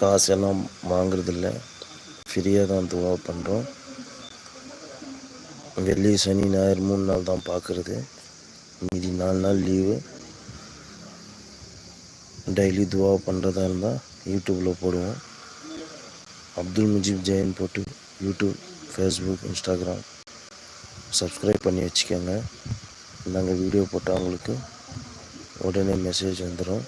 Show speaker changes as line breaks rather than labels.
காசெல்லாம் வாங்குறதில்ல. ஃப்ரீயாக தான் துவா பண்ணுறோம் வெள்ளி சனி ஞாயிறு மூணு நாள் தான் பார்க்குறது மீதி நாலு நாள் லீவு டெய்லி துவா பண்ணுறதா இருந்தால் யூடியூப்பில் போடுவோம். அப்துல் முஜீப் ஜெயின் போட்டு யூடியூப் ஃபேஸ்புக் இன்ஸ்டாகிராம் சப்ஸ்கிரைப் பண்ணி வச்சுக்கோங்க. நாங்கள் வீடியோ போட்டால் உங்களுக்கு உடனே மெசேஜ் வந்துடும்